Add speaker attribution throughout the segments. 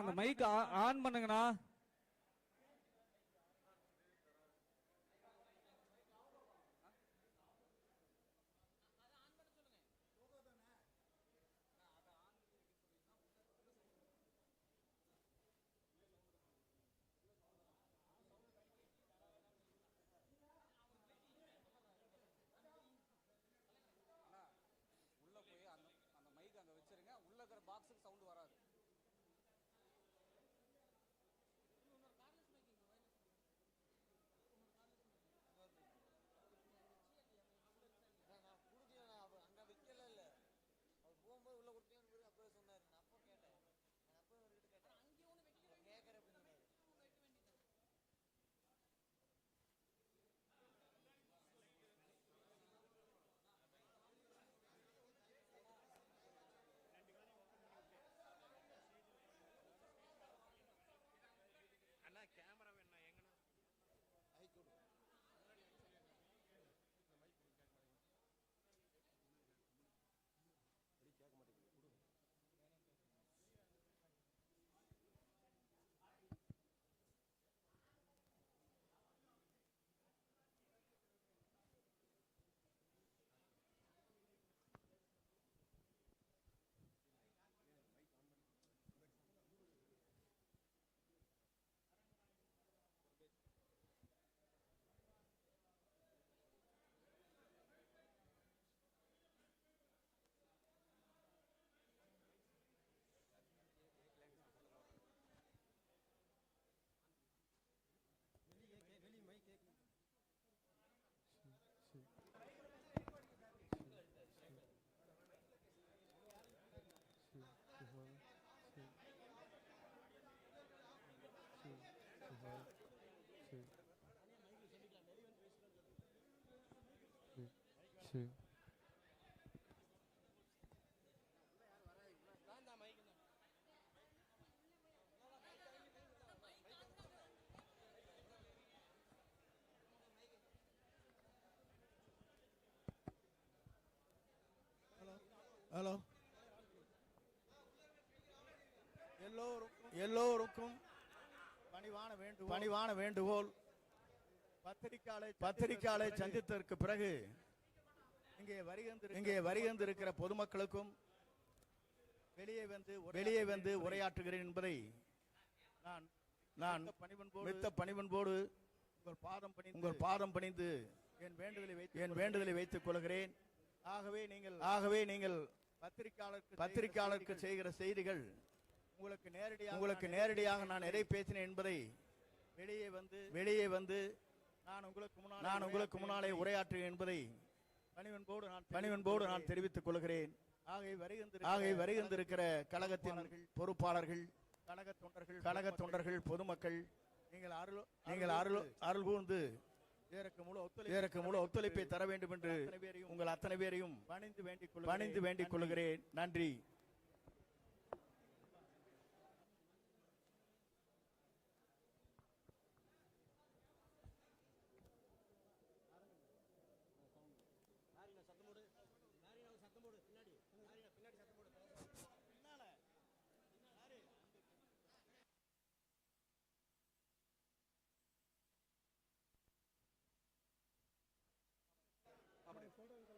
Speaker 1: அந்த mic on பண்ணுங்கண்ணா.
Speaker 2: Hello எல்லோருக்கும் எல்லோருக்கும் பணிவான வேண்டுகோள். பணிவான வேண்டுகோள். பத்திரிக்கையாளை பத்திரிக்கையாளை சந்தித்ததற்கு பிறகு இங்கே வருகின்ற இங்கே வருகின்றிருக்கிற பொதுமக்களுக்கும் வெளியே வந்து வெளியே வந்து உரையாற்றுகிறேன் என்பதை நான் நான் மித்த பணிவன்போடு உங்கள் பாதம் பணி உங்கள் பாதம் பணிந்து என் வேண்டுதலை வைத்து என் வேண்டுதலை வைத்துக் கொள்கிறேன். ஆகவே நீங்கள் ஆகவே நீங்கள் பத்திரிகையாளருக்கு பத்திரிகையாளருக்கு செய்கிற செய்திகள் உங்களுக்கு நேரடியாக உங்களுக்கு நேரடியாக நான் எதை பேசினேன் என்பதை வெளியே வந்து வெளியே வந்து நான் உங்களுக்கு முன்னால் நான் உங்களுக்கு முன்னாலே உரையாற்றுகிறேன் என்பதை பணிவன்போடு நான் பணிவன்போடு நான் தெரிவித்துக் கொள்கிறேன். ஆகவே வருகின்ற ஆகவே வருகின்றிருக்கிற கழகத்தின் பொறுப்பாளர்கள் கழக தொண்டர்கள் கழக தொண்டர்கள் பொதுமக்கள் நீங்கள் அருள் நீங்கள் அருள் அருள் கூர்ந்து இதற்கு முழு ஒத்துழைப்பு தர வேண்டும் என்று உங்கள் அத்தனை பேரையும் பணிந்து வேண்டிக் 이거 이거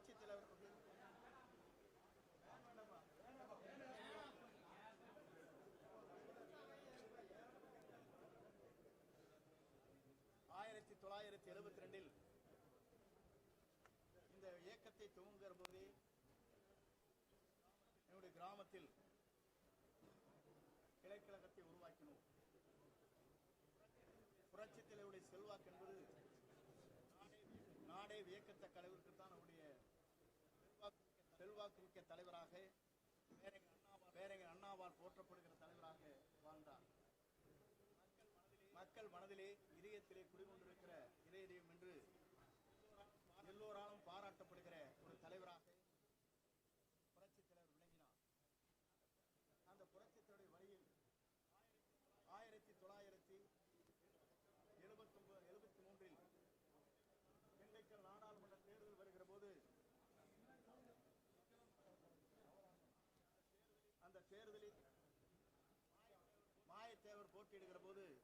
Speaker 2: கட்சியில் அவர் ஆயிரத்தி தொள்ளாயிரத்தி எழுபத்தி ரெண்டில் இந்த இயக்கத்தை
Speaker 3: துவங்குகிற போது என்னுடைய கிராமத்தில் கிளைக்கழகத்தை உருவாக்கினோம். புரட்சி தலைவருடைய செல்வாக்கு என்பது நாடே வியக்கத்தக்க அளவிற்கு செல்வாக்கு- தலைவராக பேரறிஞர் அண்ணாவால் பேரறிஞர் அண்ணாவால் போற்றப்படுகிற தலைவராக வாழ்ந்தார். மக்கள் மனதிலே இதயத்திலே குடிகொண்டிருக்கிற இதயம் என்று எல்லோராலும் பாராட்டப்படுகிற ஒரு தலைவராக புரட்சி தலைவர் விளங்கினார் அந்த புரட்சி தலைவர் வழியில் ஆயிரத்தி தொள்ளாயிரத்தி எழுபத்தி எழுபத்தி மூன்றில் திண்டுக்கல் நாடாளுமன்ற தேர்தல் வருகிற போது அந்த தேர்தலில் மாயத்தேவர் போட்டியிடுகிற போது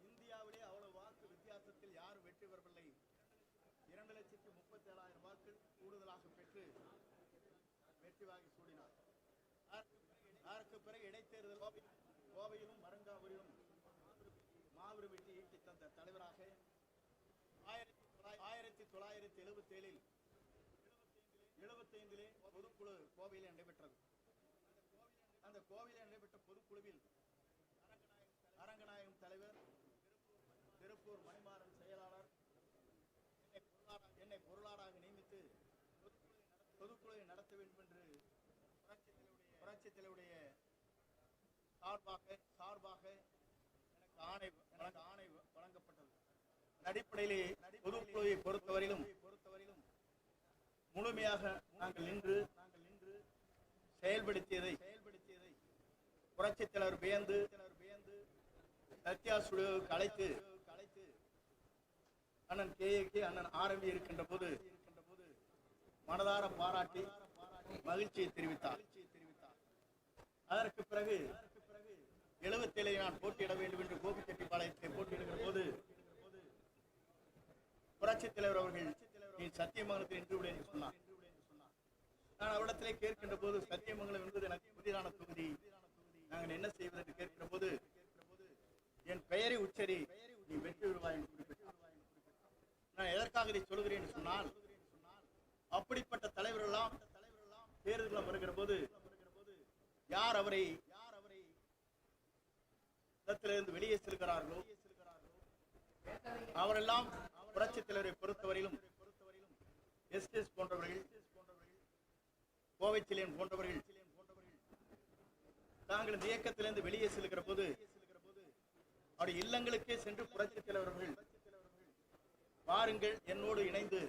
Speaker 3: இந்தியாவிலே அவ்வளவு வாக்கு வித்தியாசத்தில் யாரும் வெற்றி பெறவில்லை. இரண்டு லட்சத்தி முப்பத்தி ஏழாயிரம் வாக்கு கூடுதலாக பெற்று வெற்றி வாங்கி சூடினார். அதற்கு பிறகு இடைத்தேர்தல் கோவை- கோவையிலும் மரங்காவூரிலும் மாபெரும் வெற்றி ஈட்டி தந்த தலைவராக ஆயிரத்தி தொள்ளாயிரத்தி ஆயிரத்தி தொள்ளாயிரத்தி எழுபத்தி ஐந்திலே பொதுக்குழு கோவையில் நடைபெற்றது. கோவிலில் நடைபெற்ற பொதுக்குழுவில் அரங்கநாயகம் தலைவர் திருப்பூர் மணிமாறன் செயலாளர் என்னை என்னை பொருளாளராக நியமித்து பொதுக்குழுவை நடத்த வேண்டும் என்று புரட்சி தலைவருடைய சார்பாக சார்பாக எனக்கு ஆணை எனக்கு ஆணை வழங்கப்பட்டது. அடிப்படையிலே பொதுக்குழுவை பொறுத்தவரையிலும் பொறுத்தவரையிலும் முழுமையாக நாங்கள் நின்று நாங்கள் நின்று செயல்படுத்தியதை புரட்சி தலைவர் வியந்து வியந்து சத்யா ஸ்டுடியோவுக்கு அழைத்து அழைத்து அண்ணன் கே. அண்ணன் ஆரம்பி இருக்கின்ற போது இருக்கின்ற போது மனதார பாராட்டி மகிழ்ச்சியை தெரிவித்தார். அதற்கு பிறகு எழுபத்தேழை நான் போட்டியிட வேண்டும் என்று கோபிச்செட்டிப்பாளையத்தை போட்டியிடுகிற போது புரட்சி தலைவர் அவர்கள் நீ சத்தியமங்கலத்தில் நின்று விடு என்று சொன்னார். நான் அவரிடத்திலே கேட்கின்ற போது சத்தியமங்கலம் என்பது எனக்கு புதிதான தொகுதி. நாங்கள் என்ன செய்வது என்று கேட்கிற போது என் பெயரை உச்சரி நீ வெற்றி விடுவாய் என்று குறிப்பிட்டார். நான் எதற்காக இதை சொல்கிறேன் என்று சொன்னால் அப்படிப்பட்ட தலைவர் எல்லாம் தேர்தலில் வருகிற போது யார் அவரை யார் அவரை இடத்திலிருந்து வெளியே செல்கிறார்களோ அவரெல்லாம் புரட்சி தலைவரை பொறுத்தவரையிலும் எஸ்டிஎஸ் போன்றவர்கள் கோவைச்சிலியன் போன்றவர்கள் தாங்கள் இந்த இயக்கத்திலிருந்து வெளியே செல்கிற போது அவருடைய இல்லங்களுக்கே சென்று புரட்சி தலைவர்கள் வாருங்கள் என்னோடு இணைந்து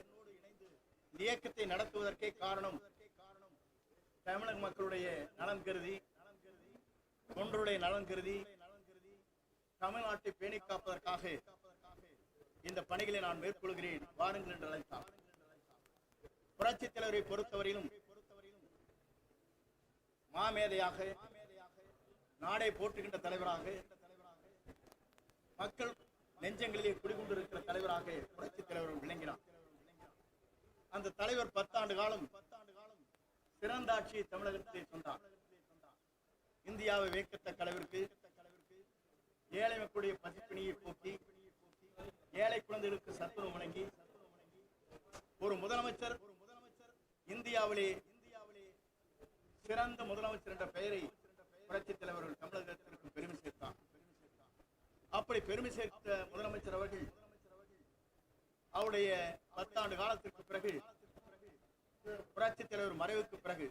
Speaker 3: இந்த இயக்கத்தை நடத்துவதற்கே காரணம் தமிழக மக்களுடைய நலன் கருதி தொண்டருடைய நலன் கருதி தமிழ்நாட்டை பேணி காப்பதற்காக இந்த பணிகளை நான் மேற்கொள்கிறேன். வாருங்கள் என்று அழைத்தார். புரட்சி தலைவரை பொறுத்தவரையிலும் மாமேதையாக நாடை போற்றுகின்ற தலைவராக மக்கள் நெஞ்சங்களிலே குடிகொண்டிருக்கிற தலைவராக புரட்சி தலைவர் விளங்கினார். அந்த தலைவர் பத்தாண்டு காலம் சிறந்த ஆட்சியை தமிழகத்தில் சொன்னார். இந்தியாவை வேக்கத்தக்க அளவிற்கு ஏழை மக்களுடைய பசிப்பிணியை போக்கி ஏழை குழந்தைகளுக்கு சத்துணவு வழங்கி ஒரு முதலமைச்சர் இந்தியாவிலே இந்தியாவிலே சிறந்த முதலமைச்சர் என்ற பெயரை புரட்சி தலைவர்கள் தமிழகத்திற்கு பெருமை சேர்த்தார் அப்படி பெருமை சேர்த்த முதலமைச்சர் அவர்கள் அவருடைய பத்தாண்டு காலத்திற்கு பிறகு புரட்சி தலைவர் மறைவுக்கு பிறகு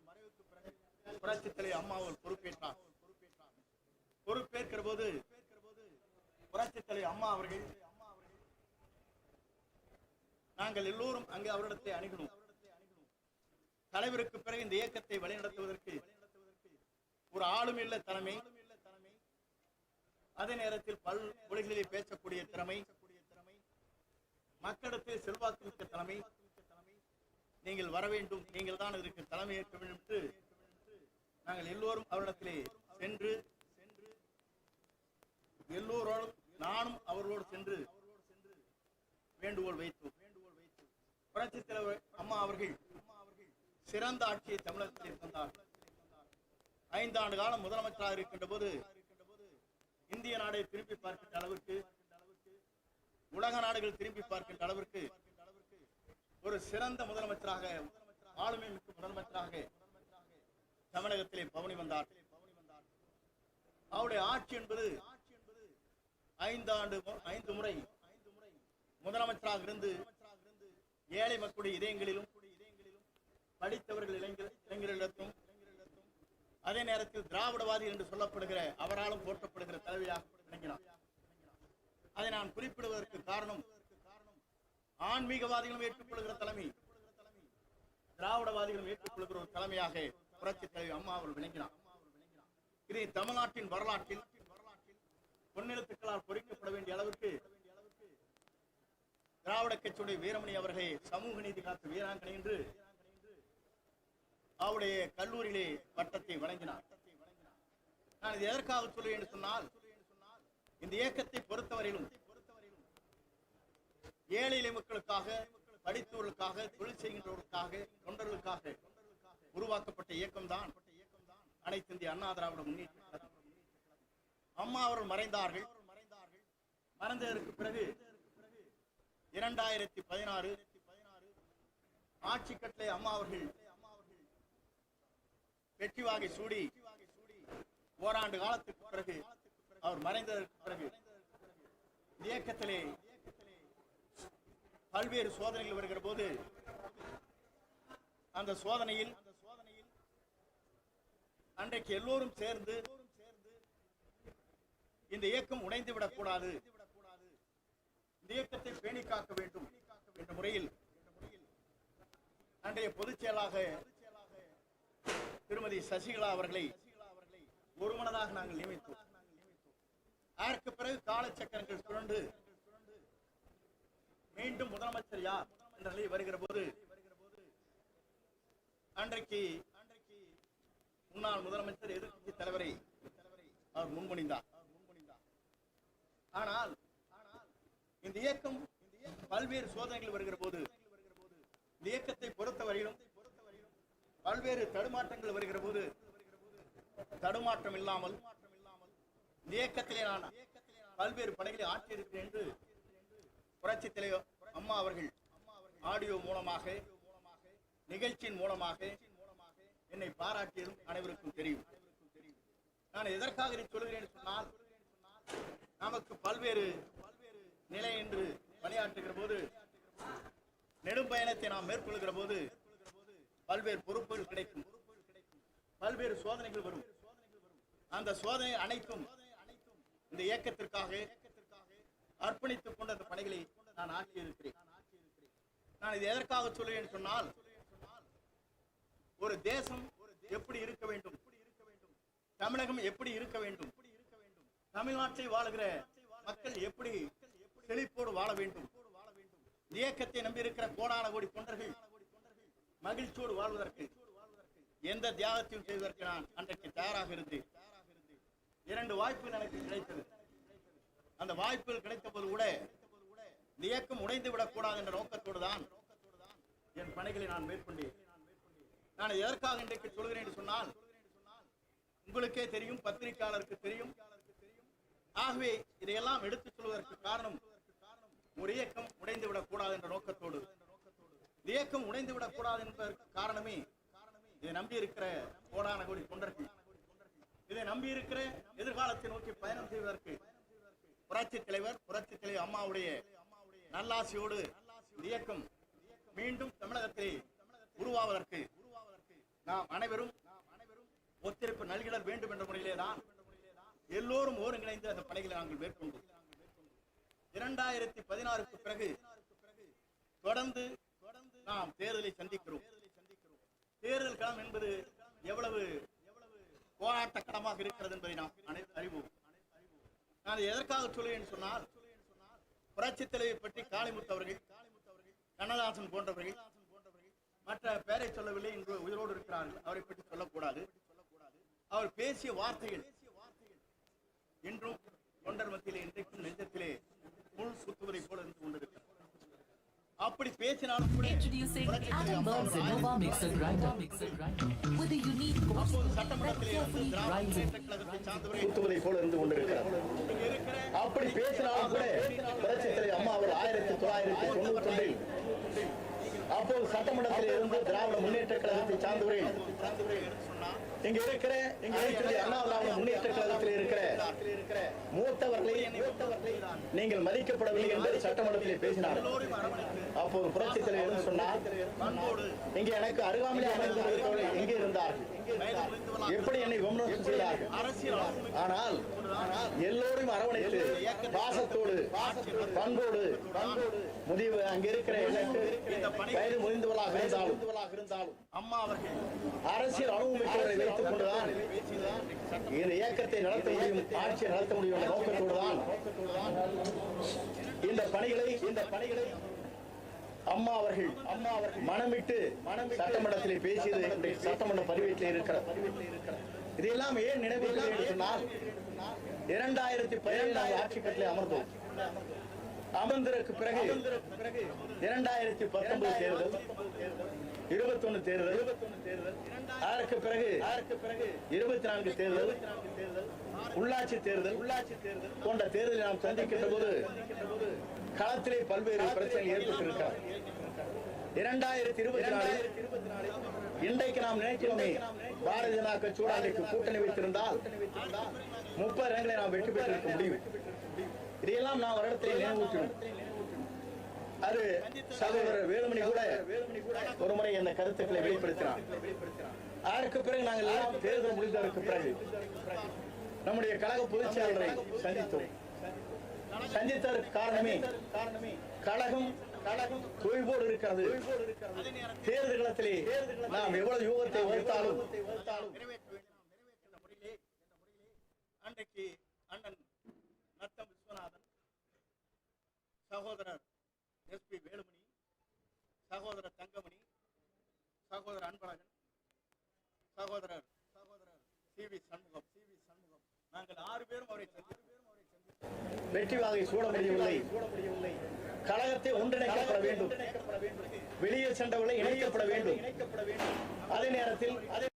Speaker 3: புரட்சி தலைவர் அம்மா அவர் பொறுப்பேற்றார். பொறுப்பேற்கிற போது புரட்சி தலைவர் அம்மா அவர்கள் நாங்கள் எல்லோரும் அங்கே அவரிடத்தை அணுகணும். தலைவருக்கு பிறகு இந்த இயக்கத்தை வழிநடத்துவதற்கு ஒரு ஆளுமில்ல தலைமை அதே நேரத்தில் பல் மொழிகளில் பேசக்கூடிய திறமை. மக்களிடத்தில் செல்வாக்கு மிக்க தலைமை. நீங்கள் வர வேண்டும் நீங்கள் தான் இதற்கு தலைமை ஏற்க வேண்டும் என்று நாங்கள் எல்லோரும் அவரிடத்திலே சென்று எல்லோரோடும் நானும் அவர்களோடு சென்று வேண்டுகோள் வைத்தோம். புரட்சி தலைவர் அம்மா அவர்கள் சிறந்த ஆட்சியை தமிழகத்தில் தந்தார் ஐந்தாண்டு காலம் முதலமைச்சராக இருக்கின்ற போது இந்திய நாடை திரும்பி பார்க்கின்ற அளவிற்கு உலக நாடுகள் திரும்பி பார்க்கின்ற அளவிற்கு ஒரு ஒரு சிறந்த முதலமைச்சராக ஆளுமை மிக்க முதலமைச்சராக தமிழகத்திலே பவனி வந்தார். அவருடைய ஆட்சி என்பது ஐந்தாண்டு ஐந்து முறை முதலமைச்சராக இருந்து ஏழை மக்களுடைய இதயங்களிலும் படித்தவர்கள் இளைஞர் இளைஞர்களிடத்தும் அதே நேரத்தில் திராவிடவாதி என்று சொல்லப்படுகிற அவராலும் போற்றப்படுகிற தலைவியாக விளங்கினார். அதை நான் குறிப்பிடுவதற்கு காரணம் ஆன்மீகவாதிகளும் ஏற்றுக்கொள்கிற தலைமை திராவிடவாதிகளும் ஏற்றுக்கொள்கிற ஒரு தலைமையாக புரட்சி தலைவி அம்மா அவர்கள் விளங்கினார். இது தமிழ்நாட்டின் வரலாற்றில் பொன்னெழுத்துக்களால் பொறிக்கப்பட வேண்டிய அளவுக்கு திராவிட கட்சியுடைய வீரமணி அவர்களை சமூக நீதி காத்த வீராங்கனை என்று அவருடைய கல்லூரியிலே பட்டத்தை வழங்கினார். நான் இது எதற்காக சொல்லுவேன் என்று சொன்னால் இந்த இயக்கத்தை பொறுத்தவரையிலும் ஏழை மக்களுக்காக படித்தவர்களுக்காக தொழில் செய்கின்றவர்களுக்காக தொண்டர்களுக்காக உருவாக்கப்பட்ட இயக்கம்தான் அனைத்து இந்திய அண்ணா திராவிட முன்னேற்ற அம்மா அவர்கள் மறைந்தார்கள். மறைந்ததற்கு பிறகு இரண்டாயிரத்தி பதினாறு ஆட்சி கட்டளை அம்மா அவர்கள் வெற்றிவாகை சூடி ஓராண்டு காலத்துக்கு பிறகு அவர் மறைந்ததற்கு பிறகு இயக்கத்திலே பல்வேறு சோதனைகள் வருகிற போது அந்த சோதனையில் அன்றைக்கு எல்லோரும் சேர்ந்து இந்த இயக்கம் உடைந்து விடக்கூடாது இந்த இயக்கத்தை பேணி காக்க வேண்டும் என்ற முறையில் அன்றைய பொதுச் செயலாக திருமதி சசிகலா அவர்களை ஒருமனதாக நாங்கள் நியமித்தோம். அதற்கு பிறகு காலச்சக்கரங்கள் சுழன்று மீண்டும் முதலமைச்சர் யார் என்ற நிலை வருகிற போது அன்றைக்கு முன்னாள் முதலமைச்சர் எதிர்கட்சி தலைவரை அவர் முன்மொழிந்தார். ஆனால் இந்த இயக்கம் பல்வேறு சோதனைகள் வருகிற போது இந்த இயக்கத்தை பொறுத்தவரையிலும் பல்வேறு தடுமாற்றங்கள் வருகிற போது தடுமாற்றம் இல்லாமல் இயக்கத்திலே நான் பல்வேறு பணிகளை ஆற்றியிருக்கிறேன் என்று புரட்சி தலைவர் அம்மா அவர்கள் ஆடியோ மூலமாக நிகழ்ச்சியின் மூலமாக என்னை பாராட்டியதும் அனைவருக்கும் தெரியும். நான் எதற்காக இதை சொல்கிறேன் சொன்னால் நமக்கு பல்வேறு நிலை என்று பணியாற்றுகிற போது நெடும் பயணத்தை நாம் மேற்கொள்கிற போது பல்வேறு பொறுப்புகள் கிடைக்கும். பல்வேறு சோதனைகள் வரும். அந்த சோதனை அனைத்தும் இந்த இயக்கத்திற்காக அர்ப்பணித்துக் கொண்ட அந்த பணிகளை நான் ஆற்றியிருக்கிறேன். நான் இது எதற்காக சொல்லுவேன் சொன்னால் ஒரு தேசம் எப்படி இருக்க வேண்டும்? தமிழகம் எப்படி இருக்க வேண்டும்? தமிழ்நாட்டை வாழுகிற மக்கள் எப்படி செழிப்போடு வாழ வேண்டும்? இந்த இயக்கத்தை நம்பியிருக்கிற கோடான கோடி தொண்டர்கள் மகிழ்ச்சியோடு வாழ்வதற்கு எந்த தியாகத்தையும் செய்வதற்கு நான் அன்றைக்கு தயாராக இருந்தேன் இரண்டு வாய்ப்புகள் எனக்கு கிடைத்தது. அந்த வாய்ப்புகள் கிடைத்த போது கூட இந்த இயக்கம் உடைந்து விடக்கூடாது என்ற நோக்கத்தோடு தான் என் பணிகளை நான் மேற்கொண்டேன். நான் எதற்காக இன்றைக்கு சொல்கிறேன் என்று சொன்னால் உங்களுக்கே தெரியும் பத்திரிகையாளருக்கு தெரியும். ஆகவே இதையெல்லாம் எடுத்துச் சொல்வதற்கு காரணம் ஒரு இயக்கம் உடைந்து விடக்கூடாது என்ற நோக்கத்தோடு இந்த இயக்கம் உடைந்து விடக்கூடாது என்பதற்கு காரணமே இதை நம்பி இருக்கிற கோடான கோடி தொண்டர்கள். இதை நம்பி இருக்கிற எதிர்காலத்தை நோக்கி பயணம் செய்வதற்கு புரட்சி தலைவர் புரட்சி தலைவர் அம்மாவுடைய நல்லாசியோடு இயக்கம் மீண்டும் தமிழகத்திலே உருவாவதற்கு நாம் அனைவரும் ஒத்துழைப்பு நல்கிட வேண்டும் என்ற முறையிலே தான் எல்லோரும் ஒருங்கிணைந்து அந்த பணிகளை நாங்கள் மேற்கொண்டோம். இரண்டாயிரத்தி பதினாறுக்கு பிறகு தொடர்ந்து நாம் தேர்தலை சந்திக்கிறோம். தேர்தல் களம் என்பது எவ்வளவு போராட்ட களமாக இருக்கிறது என்பதை நாம் அனை- அறிவோம். நான் எதற்காக சொல்லுவேன் சொன்னால் புரட்சி தலைவை பற்றி காளிமுத்து அவர்கள் கண்ணதாசன் போன்றவர்கள் மற்ற பெயரை சொல்லவில்லை என்று உயிரோடு இருக்கிறார்கள். அவரை பற்றி சொல்லக்கூடாது. அவர் பேசிய வார்த்தைகள் இன்றும் தொண்டர் மத்தியிலே இன்றைக்கும் நெஞ்சத்திலே முள் சுத்துவதை போல இருந்து கொண்டிருக்கிறார் அப்படி பேசினாலும் கூட
Speaker 4: Adam Burns Innova Mixer Grinder. With a unique
Speaker 3: சட்டமன்றத்திலே திராவிட கழகத்தை சார்ந்தவரை போல இருந்து கொண்டிருக்கிறார். அப்படி பேசினாலும் கூட புரட்சி தலைவி அம்மா அவர் ஆயிரத்தி தொள்ளாயிரத்தி தொண்ணூத்தி
Speaker 2: அப்போது சட்டமன்றத்தில் இருந்து திராவிட முன்னேற்ற கழகத்தை சார்ந்தவர்கள் இங்க இருக்கிற இங்க இருக்கிற அண்ணா முன்னேற்ற கழகத்தில் இருக்கிற மூத்தவர்களை நீங்கள் மதிக்கப்படவில்லை என்று சட்டமன்றத்தில் பேசினார். அப்போது புரட்சி தலைவர் சொன்னார் இங்க எனக்கு அருகாமலே அமர்ந்திருக்கிறவர்கள் எங்கே இருந்தார்கள் எப்படி என்னை விமர்சனம் செய்தார்கள் ஆனால் எல்லோரும் அரவணைத்து பாசத்தோடு பண்போடு பண்போடு முடிவு அங்க இருக்கிற வயது முறிந்தவளாக இருந்தாலும் அம்மா அவர்கள் அரசியல் அனுபவமிக்கவரை வைத்துக் கொண்டுதான் இந்த இயக்கத்தை நடத்த முடியும் ஆட்சியை நடத்த முடியும் என்ற நோக்கத்தோடு தான் இந்த பணிகளை இந்த பணிகளை அம்மா அவர்கள் அம்மா அவர்கள் மனமிட்டு சட்டமன்றத்திலே பேசியது சட்டமன்ற பதிவேட்டில் இருக்கிறது. இதெல்லாம் ஏன் என்று சொன்னால் இரண்டாயிரத்தி பதினேழு ஆட்சி கட்டிலே அமர்ந்தோம். அமர்ந்ததற்கு பிறகு இரண்டாயிரத்தி பத்தொன்பது தேர்தல் இருபத்தி ஒன்னு தேர்தல் அதற்கு பிறகு இருபத்தி நான்கு தேர்தல் உள்ளாட்சி தேர்தல் உள்ளாட்சி தேர்தல் போன்ற தேர்தலை நாம் சந்திக்கின்ற போது களத்திலே பல்வேறு பிரச்சனைகள் ஏற்பட்டிருக்கிறது. இரண்டாயிரத்தி இருபத்தி நாலு இன்றைக்கு நாம் நினைக்கிறோமே பாரதிய ஜனதா கட்சியோடு அன்றைக்கு கூட்டணி வைத்திருந்தால் முப்பது இடங்களை நாம் வெற்றி பெற்றிருக்க முடியும். இதையெல்லாம் நான் ஒரு இடத்துல நினைவூட்டணும் அது சகோதரர் வேலுமணி கூட ஒரு முறை அந்த கருத்துக்களை வெளிப்படுத்தினார். அதற்கு பிறகு நாங்கள் எல்லாம் தேர்தல் முடிந்ததற்கு பிறகு நம்முடைய கழக பொதுச் செயலரை சந்தித்தோம். சந்தித்ததற்கு காரணமே கழகம் தொய்வோடு இருக்கிறது. தேர்தல் களத்திலே நாம் எவ்வளவு யோகத்தை வகுத்தாலும் அன்றைக்கு அண்ணன் சகோதரர் எஸ்பி வேலுமணி சகோதரர் தங்கமணி சகோதரர் அன்பழகன் சகோதரர் சகோதரர் C V Shanmugam. C V Shanmugam நாங்கள் ஆறு பேரும் அவரை. வெற்றி வாகை சூட முடியவில்லை. கழகத்தை ஒன்றிணைக்கப்பட வேண்டும். வெளியே சென்றவர்களை இணைக்கப்பட வேண்டும். அதே நேரத்தில் அதே